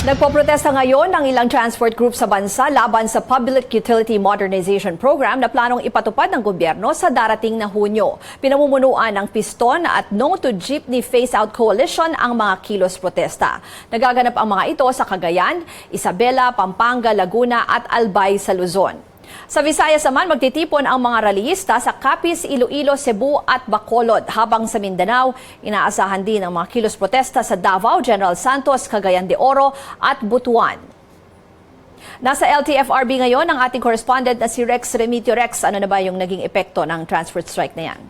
Nagpoprotesta ngayon ng ilang transport group sa bansa laban sa Public Utility Modernization Program na planong ipatupad ng gobyerno sa darating na Hunyo. Pinamumunuan ng Piston at No to Jeepney Phase Out Coalition ang mga kilos protesta. Nagaganap ang mga ito sa Cagayan, Isabela, Pampanga, Laguna at Albay sa Luzon. Sa Visayas naman, magtitipon ang mga rallyista sa Capiz, Iloilo, Cebu at Bacolod. Habang sa Mindanao, inaasahan din ang mga kilos protesta sa Davao, General Santos, Cagayan de Oro at Butuan. Nasa LTFRB ngayon ang ating correspondent na si Rex Remitio. Rex, ano na ba yung naging epekto ng transport strike na yan?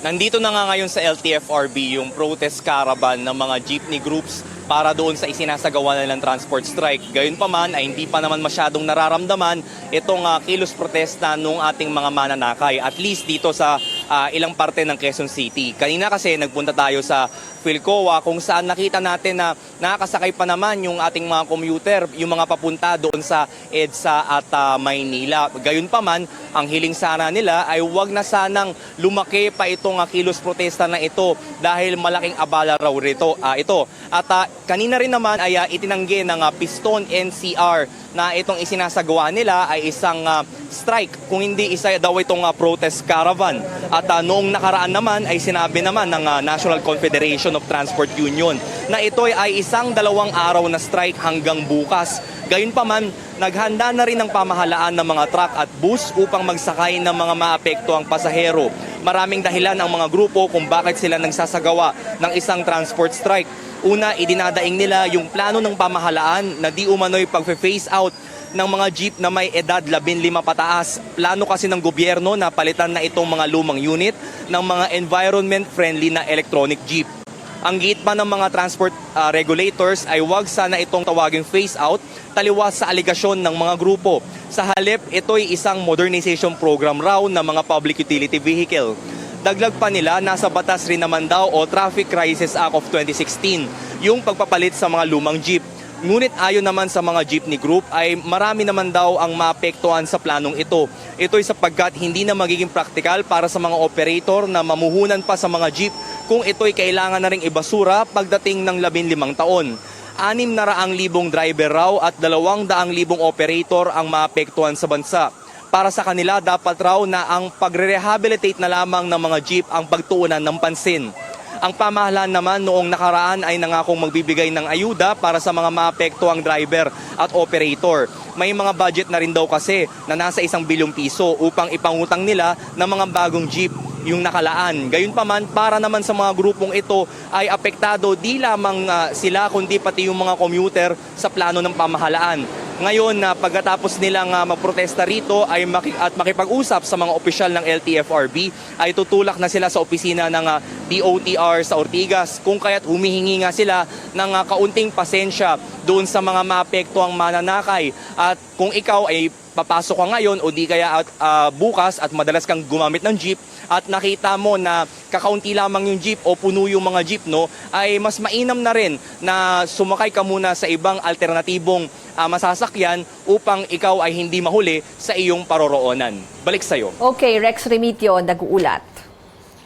Nandito na nga ngayon sa LTFRB yung protest caravan ng mga jeepney groups para doon sa isinasagawa nilang transport strike. Gayun pa man ay hindi pa naman masyadong nararamdaman itong ah, kilos protesta ng ating mga mananakay. At least dito sa ah, ilang parte ng Quezon City. Kanina kasi nagpunta tayo sa Philcoa kung saan nakita natin na nakakasakay pa naman yung ating mga commuter, yung mga papunta doon sa EDSA at ah, Maynila. Gayun pa man, ang hiling sana nila ay wag na sanang lumaki pa itong ah, kilos protesta na ito dahil malaking abala raw rito ah, ito. At ah, kanina rin naman ay ah, itinanggi ng ah, Piston NCR na itong isinasagawa nila ay isang ah, strike kung hindi isa daw itong ah, protest caravan. At ah, noong nakaraan naman ay sinabi naman ng ah, National Confederation of Transport Union na ito ay isang dalawang araw na strike hanggang bukas. Gayunpaman, naghanda na rin ang pamahalaan ng mga truck at bus upang magsakay ng mga maapekto ang pasahero. Maraming dahilan ang mga grupo kung bakit sila nagsasagawa ng isang transport strike. Una, idinadaing nila yung plano ng pamahalaan na di umano'y pag-phase out ng mga jeep na may edad 15 pataas. Plano kasi ng gobyerno na palitan na itong mga lumang unit ng mga environment-friendly na electronic jeep. Ang giit pa ng mga transport uh, regulators ay wag sana itong tawaging phase out taliwas sa aligasyon ng mga grupo. Sa halip, ito'y isang modernization program raw ng mga public utility vehicle. Daglag pa nila, nasa batas rin naman daw o Traffic Crisis Act of 2016 yung pagpapalit sa mga lumang jeep. Ngunit ayon naman sa mga jeepney group ay marami naman daw ang maapektuhan sa planong ito. Ito'y sapagkat hindi na magiging praktikal para sa mga operator na mamuhunan pa sa mga jeep kung ito'y kailangan na ring ibasura pagdating ng 15 taon. Anim na raang libong driver raw at dalawang daang libong operator ang maapektuhan sa bansa. Para sa kanila, dapat raw na ang pagre-rehabilitate na lamang ng mga jeep ang pagtuunan ng pansin. Ang pamahalaan naman noong nakaraan ay nangakong magbibigay ng ayuda para sa mga maapektuang driver at operator. May mga budget na rin daw kasi na nasa isang bilyong piso upang ipangutang nila ng mga bagong jeep yung nakalaan. Gayunpaman, para naman sa mga grupong ito ay apektado di lamang ah, sila kundi pati yung mga commuter sa plano ng pamahalaan. Ngayon na pagkatapos nilang uh, magprotesta rito ay maki- at makipag-usap sa mga opisyal ng LTFRB ay tutulak na sila sa opisina ng uh, DOTR sa Ortigas kung kaya't humihingi nga sila ng uh, kaunting pasensya doon sa mga maapektuang mananakay. At kung ikaw ay papasok ka ngayon o di kaya at, uh, bukas at madalas kang gumamit ng jeep at nakita mo na kakaunti lamang yung jeep o puno yung mga jeep no ay mas mainam na rin na sumakay ka muna sa ibang alternatibong ah, masasakyan upang ikaw ay hindi mahuli sa iyong paroroonan. Balik sa'yo. Okay, Rex Remitio, nag-uulat.